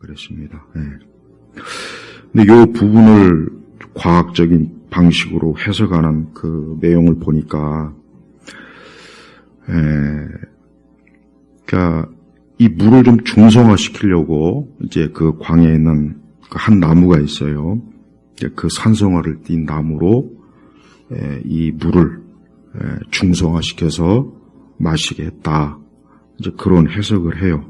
그랬습니다. 예. 근데 이 부분을 과학적인 방식으로 해석하는 그 내용을 보니까, 에, 그니까, 이 물을 좀 중성화 시키려고, 이제 그 광에 있는 그한 나무가 있어요. 그 산성화를 띈 나무로, 에, 이 물을 에, 중성화시켜서 마시게 했다. 이제 그런 해석을 해요.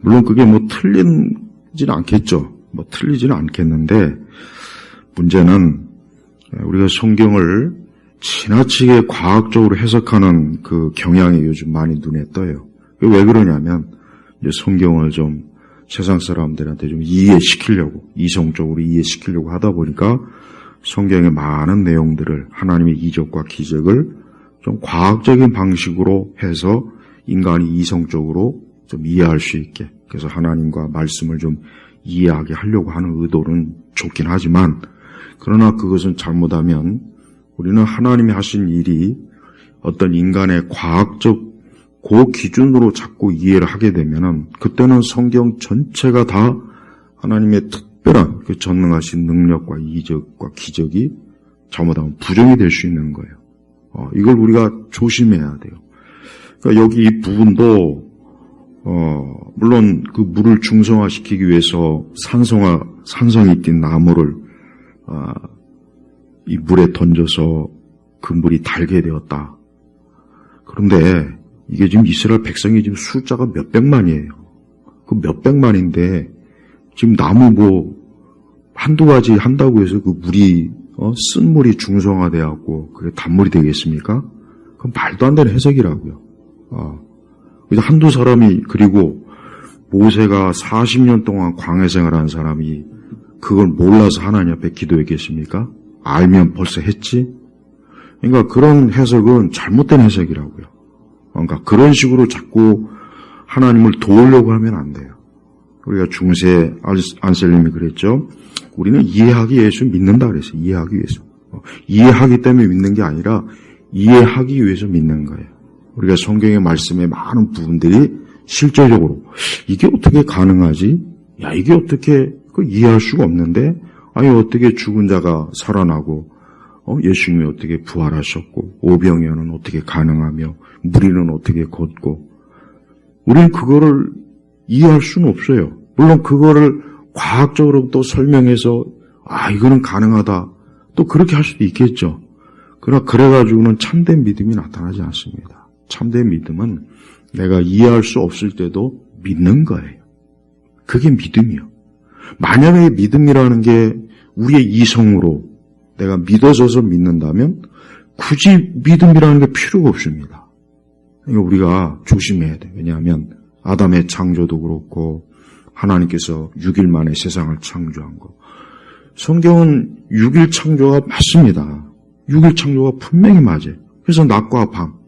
물론 그게 뭐 틀린 지는 않겠죠. 뭐 틀리지는 않겠는데, 문제는 우리가 성경을 지나치게 과학적으로 해석하는 그 경향이 요즘 많이 눈에 떠요. 왜 그러냐면 이제 성경을 좀 세상 사람들한테 좀 이해시키려고 이성적으로 이해시키려고 하다 보니까 성경의 많은 내용들을 하나님의 이적과 기적을 좀 과학적인 방식으로 해서 인간이 이성적으로 좀 이해할 수 있게 그래서 하나님과 말씀을 좀 이해하게 하려고 하는 의도는 좋긴 하지만 그러나 그것은 잘못하면 우리는 하나님이 하신 일이 어떤 인간의 과학적 그 기준으로 자꾸 이해를 하게 되면은 그때는 성경 전체가 다 하나님의 특별한 그 전능하신 능력과 이적과 기적이 잘못하면 부정이 될 수 있는 거예요. 어, 이걸 우리가 조심해야 돼요. 그러니까 여기 이 부분도 어, 물론 그 물을 중성화시키기 위해서 산성화 산성이 띈 나무를 어, 이 물에 던져서 그 물이 달게 되었다. 그런데 이게 지금 이스라엘 백성이 지금 숫자가 몇 백만이에요. 그 몇 백만인데 지금 나무 뭐 한두 가지 한다고 해서 그 물이 어, 쓴 물이 중성화되었고 그게 단물이 되겠습니까? 그건 말도 안 되는 해석이라고요. 어. 한두 사람이 그리고 모세가 40년 동안 광해 생활한 사람이 그걸 몰라서 하나님 앞에 기도했겠습니까? 알면 벌써 했지? 그러니까 그런 해석은 잘못된 해석이라고요. 그러니까 그런 식으로 자꾸 하나님을 도우려고 하면 안 돼요. 우리가 중세 안셀님이 그랬죠. 우리는 이해하기 위해서 믿는다 그랬어요. 이해하기 위해서. 이해하기 때문에 믿는 게 아니라 이해하기 위해서 믿는 거예요. 우리가 성경의 말씀의 많은 부분들이 실제적으로 이게 어떻게 가능하지? 야 이게 어떻게 그 이해할 수가 없는데 아니 어떻게 죽은 자가 살아나고 어? 예수님이 어떻게 부활하셨고 오병이어는 어떻게 가능하며 무리는 어떻게 걷고 우리는 그거를 이해할 수는 없어요. 물론 그거를 과학적으로 또 설명해서 아 이거는 가능하다 또 그렇게 할 수도 있겠죠. 그러나 그래가지고는 참된 믿음이 나타나지 않습니다. 참된 믿음은 내가 이해할 수 없을 때도 믿는 거예요. 그게 믿음이요. 만약에 믿음이라는 게 우리의 이성으로 내가 믿어져서 믿는다면 굳이 믿음이라는 게 필요가 없습니다. 이거 우리가 조심해야 돼. 왜냐하면 아담의 창조도 그렇고 하나님께서 6일 만에 세상을 창조한 거. 성경은 6일 창조가 맞습니다. 6일 창조가 분명히 맞아요. 그래서 낮과 밤.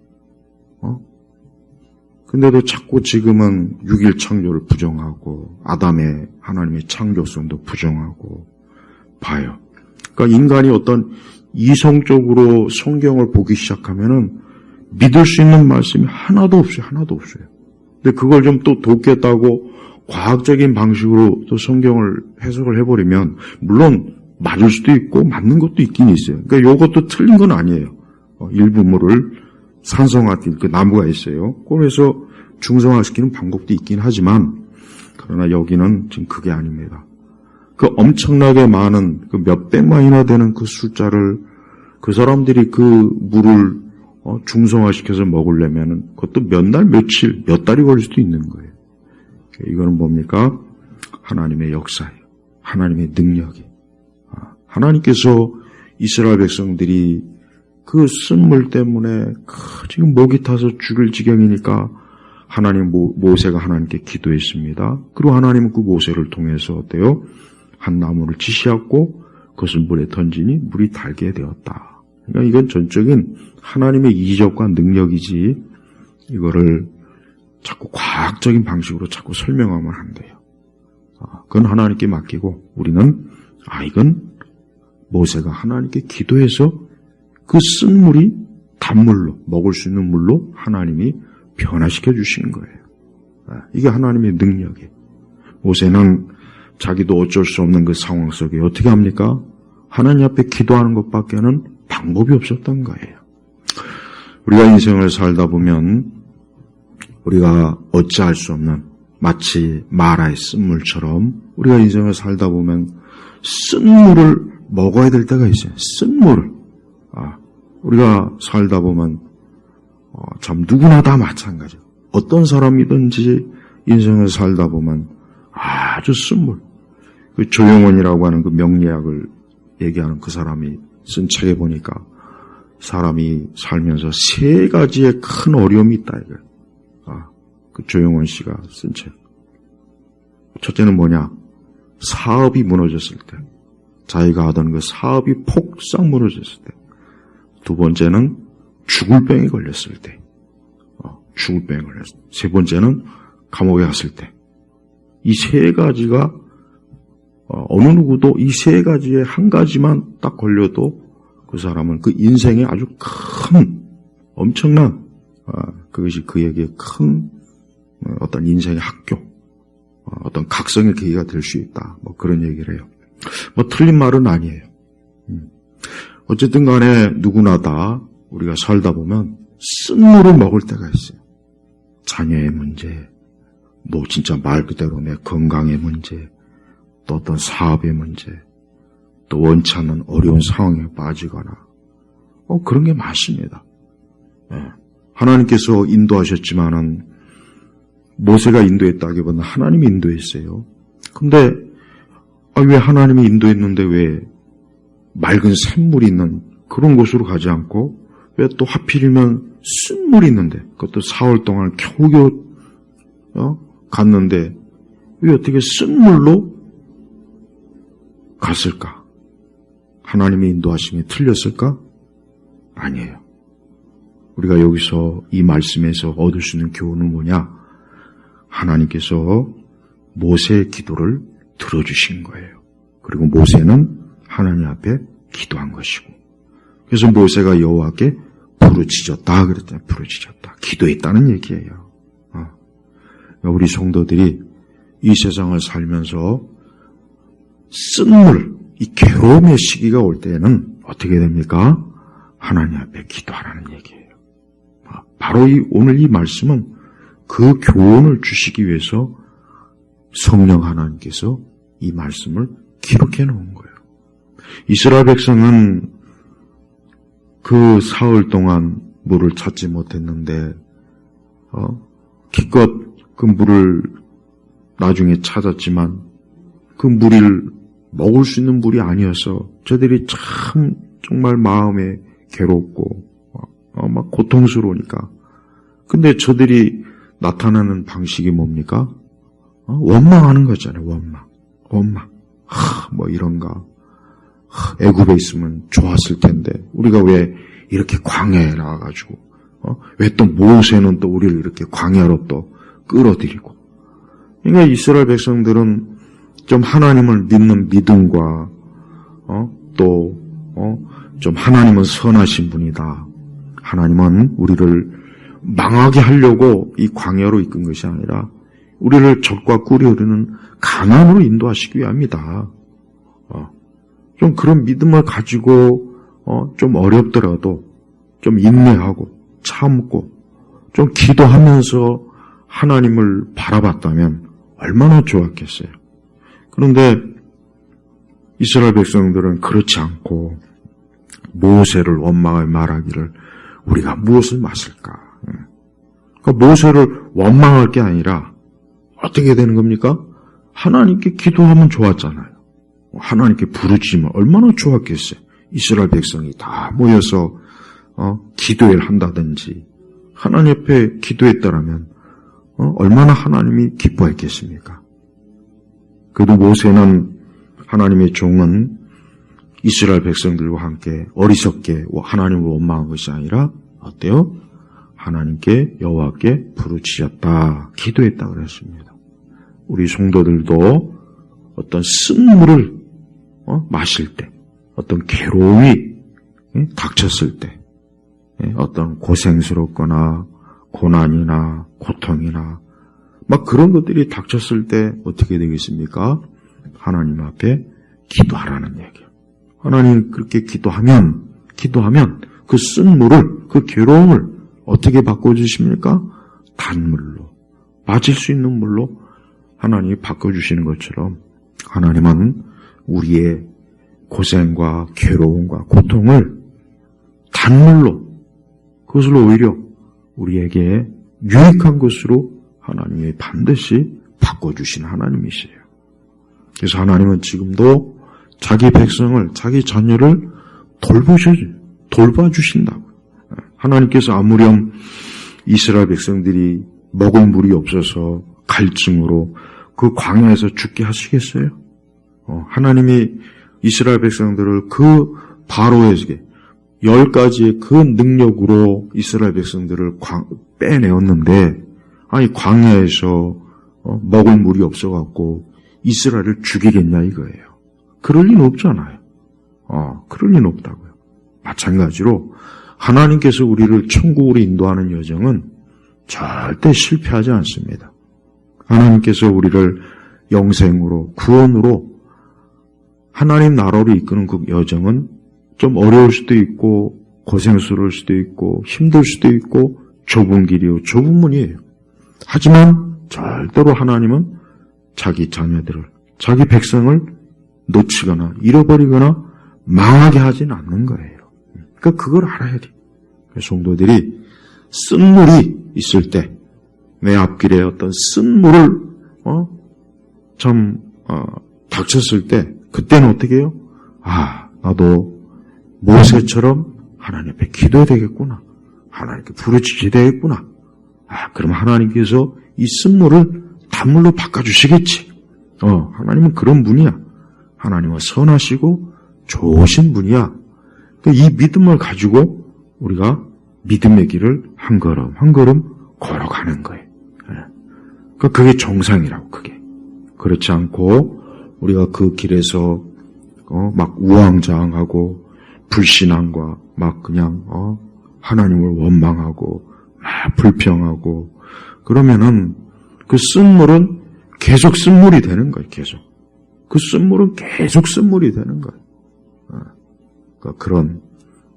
어? 근데도 자꾸 지금은 6일 창조를 부정하고 아담의 하나님의 창조성도 부정하고 봐요. 그러니까 인간이 어떤 이성적으로 성경을 보기 시작하면은 믿을 수 있는 말씀이 하나도 없어요. 하나도 없어요. 근데 그걸 좀 또 돕겠다고 과학적인 방식으로 또 성경을 해석을 해버리면 물론 맞을 수도 있고 맞는 것도 있긴 있어요. 그러니까 이것도 틀린 건 아니에요. 어, 일부물을 산성화된 그 나무가 있어요. 그래서 중성화시키는 방법도 있긴 하지만 그러나 여기는 지금 그게 아닙니다. 그 엄청나게 많은 그 몇백만이나 되는 그 숫자를 그 사람들이 그 물을 어, 중성화시켜서 먹으려면은 그것도 몇 날, 며칠, 몇 달이 걸릴 수도 있는 거예요. 이거는 뭡니까? 하나님의 역사예요. 하나님의 능력이. 아, 하나님께서 이스라엘 백성들이 그 쓴물 때문에 지금 목이 타서 죽을 지경이니까 하나님 모세가 하나님께 기도했습니다. 그리고 하나님은 그 모세를 통해서 어때요? 한 나무를 지시하고 그것을 물에 던지니 물이 달게 되었다. 그러니까 이건 전적인 하나님의 이적과 능력이지 이거를 자꾸 과학적인 방식으로 자꾸 설명하면 안 돼요. 아, 그건 하나님께 맡기고 우리는 아 이건 모세가 하나님께 기도해서 그 쓴 물이 단물로 먹을 수 있는 물로 하나님이 변화시켜 주시는 거예요. 아, 이게 하나님의 능력이에요. 모세는 자기도 어쩔 수 없는 그 상황 속에 어떻게 합니까? 하나님 앞에 기도하는 것밖에는 방법이 없었던 거예요. 우리가 인생을 살다 보면 우리가 어찌할 수 없는 마치 마라의 쓴물처럼 우리가 인생을 살다 보면 쓴물을 먹어야 될 때가 있어요. 쓴물을. 아, 우리가 살다 보면 어, 참 누구나 다 마찬가지. 어떤 사람이든지 인생을 살다 보면 아주 쓴물. 그 조용원이라고 하는 그 명리학을 얘기하는 그 사람이 쓴 책에 보니까 사람이 살면서 세 가지의 큰 어려움이 있다 이거. 아, 그 조용원 씨가 쓴 책. 첫째는 뭐냐? 사업이 무너졌을 때. 자기가 하던 그 사업이 폭삭 무너졌을 때. 두 번째는 죽을 병에 걸렸을 때. 어, 죽을 병에 걸렸을 때. 세 번째는 감옥에 갔을 때. 이 세 가지가 어, 느 누구도 이 세 가지에 한 가지만 딱 걸려도 그 사람은 그 인생에 아주 큰 엄청난 아, 그것이 그에게 큰 어, 어떤 인생의 학교, 어, 어떤 각성의 계기가 될 수 있다. 뭐 그런 얘기를 해요. 뭐 틀린 말은 아니에요. 음. 어쨌든 간에 누구나 다 우리가 살다 보면 쓴물을 먹을 때가 있어요. 자녀의 문제, 뭐 진짜 말 그대로 내 건강의 문제, 또 어떤 사업의 문제, 또 원치 않는 어려운 상황에 빠지거나, 어, 그런 게 많습니다. 예. 하나님께서 인도하셨지만은, 모세가 인도했다기보다는 하나님이 인도했어요. 근데, 아, 왜 하나님이 인도했는데 왜 맑은 샘물이 있는 그런 곳으로 가지 않고, 왜 또 하필이면 쓴물이 있는데, 그것도 사흘 동안 겨우겨우, 어? 갔는데, 왜 어떻게 쓴물로 갔을까? 하나님의 인도하심이 틀렸을까? 아니에요. 우리가 여기서 이 말씀에서 얻을 수 있는 교훈은 뭐냐? 하나님께서 모세의 기도를 들어주신 거예요. 그리고 모세는 하나님 앞에 기도한 것이고. 그래서 모세가 여호와께 부르짖었다 그랬잖아요. 부르짖었다. 기도했다는 얘기예요. 어. 우리 성도들이 이 세상을 살면서 쓴물, 이 괴로움의 시기가 올 때에는 어떻게 됩니까? 하나님 앞에 기도하라는 얘기예요. 아, 바로 이 오늘 이 말씀은 그 교훈을 주시기 위해서 성령 하나님께서 이 말씀을 기록해 놓은. 이스라엘 백성은 그 사흘 동안 물을 찾지 못했는데 어, 기껏 그 물을 나중에 찾았지만 그 물을 먹을 수 있는 물이 아니어서 저들이 참 정말 마음에 괴롭고 어, 막 고통스러우니까. 근데 저들이 나타나는 방식이 뭡니까? 어, 원망하는 거잖아요. 원망, 원망. 하, 뭐 이런가. 하, 애굽에 있으면 좋았을 텐데 우리가 왜 이렇게 광야에 나와가지고 어? 왜 또 모세는 또 우리를 이렇게 광야로 또 끌어들이고 그러니까 이스라엘 백성들은 좀 하나님을 믿는 믿음과 어? 또 어? 좀 하나님은 선하신 분이다. 하나님은 우리를 망하게 하려고 이 광야로 이끈 것이 아니라 우리를 적과 꿀이 흐르는 가난으로 인도하시기 위함이다. 어. 좀 그런 믿음을 가지고 어, 좀 어렵더라도 좀 인내하고 참고 좀 기도하면서 하나님을 바라봤다면 얼마나 좋았겠어요. 그런데 이스라엘 백성들은 그렇지 않고 모세를 원망을 말하기를 우리가 무엇을 마실까? 그러니까 모세를 원망할 게 아니라 어떻게 되는 겁니까? 하나님께 기도하면 좋았잖아요. 하나님께 부르짖으면 얼마나 좋았겠어요. 이스라엘 백성이 다 모여서 어, 기도를 한다든지 하나님 옆에 기도했다라면 어, 얼마나 하나님이 기뻐했겠습니까? 그래도 모세는 하나님의 종은 이스라엘 백성들과 함께 어리석게 하나님을 원망한 것이 아니라 어때요? 하나님께 여호와께 부르짖었다, 기도했다 그랬습니다. 우리 성도들도 어떤 쓴물을 어? 마실 때, 어떤 괴로움이 예? 닥쳤을 때, 예? 어떤 고생스럽거나 고난이나 고통이나 막 그런 것들이 닥쳤을 때 어떻게 되겠습니까? 하나님 앞에 기도하라는 얘기예요. 하나님 그렇게 기도하면 기도하면 그 쓴 물을 그 괴로움을 어떻게 바꿔 주십니까? 단물로 맞을 수 있는 물로 하나님이 바꿔 주시는 것처럼 하나님은 우리의 고생과 괴로움과 고통을 단물로 그것을 오히려 우리에게 유익한 것으로 하나님이 반드시 바꿔주신 하나님이세요. 그래서 하나님은 지금도 자기 백성을, 자기 자녀를 돌보셔, 돌봐주신다고. 하나님께서 아무렴 이스라엘 백성들이 먹을 물이 없어서 갈증으로 그 광야에서 죽게 하시겠어요? 어, 하나님이 이스라엘 백성들을 그 바로에게 열 가지의 그 능력으로 이스라엘 백성들을 광- 빼내었는데 아니 광야에서 어, 먹을 물이 없어갖고 이스라엘을 죽이겠냐 이거예요. 그럴 리는 없잖아요. 어, 그럴 리는 없다고요. 마찬가지로 하나님께서 우리를 천국으로 인도하는 여정은 절대 실패하지 않습니다. 하나님께서 우리를 영생으로 구원으로 하나님 나라로 이끄는 그 여정은 좀 어려울 수도 있고 고생스러울 수도 있고 힘들 수도 있고 좁은 길이요 좁은 문이에요. 하지만 절대로 하나님은 자기 자녀들을 자기 백성을 놓치거나 잃어버리거나 망하게 하지는 않는 거예요. 그러니까 그걸 알아야 돼. 성도들이 쓴 물이 있을 때 내 앞길에 어떤 쓴 물을 어? 참 어, 닥쳤을 때 그때는 어떻게 해요? 아 나도 모세처럼 하나님 앞에 기도해야 되겠구나. 하나님께 부르짖어야 되겠구나. 아 그럼 하나님께서 이 쓴물을 단물로 바꿔주시겠지. 어 하나님은 그런 분이야. 하나님은 선하시고 좋으신 분이야. 그러니까 이 믿음을 가지고 우리가 믿음의 길을 한 걸음 한 걸음 걸어가는 거예요. 예. 그러니까 그게 정상이라고 그게. 그렇지 않고 우리가 그 길에서 어, 막 우왕좌왕하고 불신앙과 막 그냥 어, 하나님을 원망하고 막 불평하고 그러면은 그 쓴물은 계속 쓴물이 되는 거예요. 계속 그 쓴물은 계속 쓴물이 되는 거예요. 어, 그러니까 그런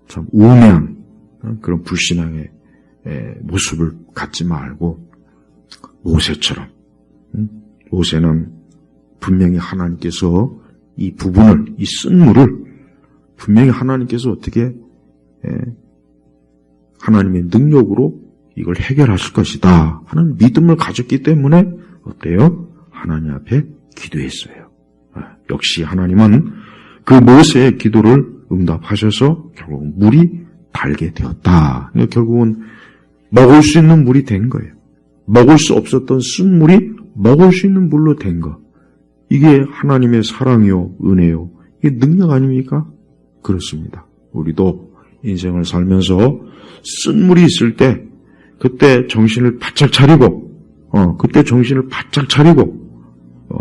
참 우매한 어, 그런 불신앙의 에, 모습을 갖지 말고 모세처럼 응? 모세는 분명히 하나님께서 이 부분을 이 쓴물을 분명히 하나님께서 어떻게 에, 하나님의 능력으로 이걸 해결하실 것이다 하는 믿음을 가졌기 때문에 어때요? 하나님 앞에 기도했어요. 아, 역시 하나님은 그 모세의 기도를 응답하셔서 결국 물이 달게 되었다. 그러니까 결국은 먹을 수 있는 물이 된 거예요. 먹을 수 없었던 쓴 물이 먹을 수 있는 물로 된 거. 이게 하나님의 사랑이요, 은혜요. 이게 능력 아닙니까? 그렇습니다. 우리도 인생을 살면서 쓴 물이 있을 때, 그때 정신을 바짝 차리고, 어, 그때 정신을 바짝 차리고, 어,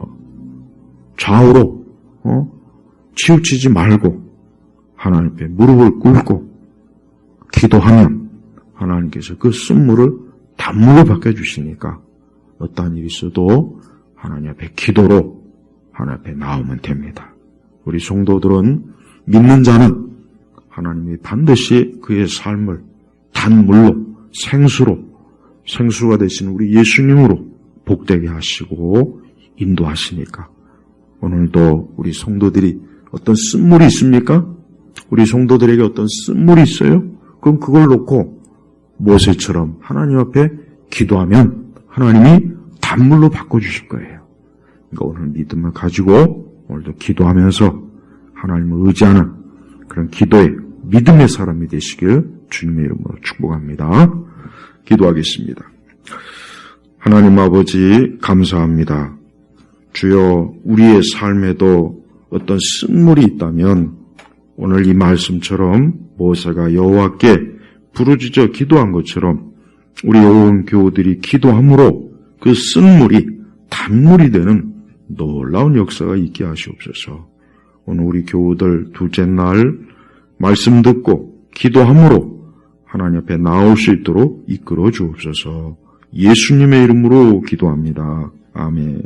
좌우로, 어, 치우치지 말고, 하나님 앞에 무릎을 꿇고, 기도하면, 하나님께서 그 쓴물을 단물로 바꿔주시니까, 어떠한 일이 있어도 하나님 앞에 기도로 하나님 앞에 나오면 됩니다. 우리 성도들은 믿는 자는 하나님이 반드시 그의 삶을 단물로 생수로 생수가 되신 우리 예수님으로 복되게 하시고 인도하시니까 오늘도 우리 성도들이 어떤 쓴물이 있습니까? 우리 성도들에게 어떤 쓴물이 있어요? 그럼 그걸 놓고 모세처럼 하나님 앞에 기도하면 하나님이 단물로 바꿔주실 거예요. 그러니까 오늘 믿음을 가지고 오늘도 기도하면서 하나님을 의지하는 그런 기도의 믿음의 사람이 되시길 주님의 이름으로 축복합니다. 기도하겠습니다. 하나님 아버지 감사합니다. 주여 우리의 삶에도 어떤 쓴물이 있다면 오늘 이 말씀처럼 모세가 여호와께 부르짖어 기도한 것처럼 우리 여호원 교우들이 기도함으로 그 쓴물이 단물이 되는 놀라운 역사가 있게 하시옵소서. 오늘 우리 교우들 둘째 날 말씀 듣고 기도함으로 하나님 앞에 나올 수 있도록 이끌어 주옵소서. 예수님의 이름으로 기도합니다. 아멘.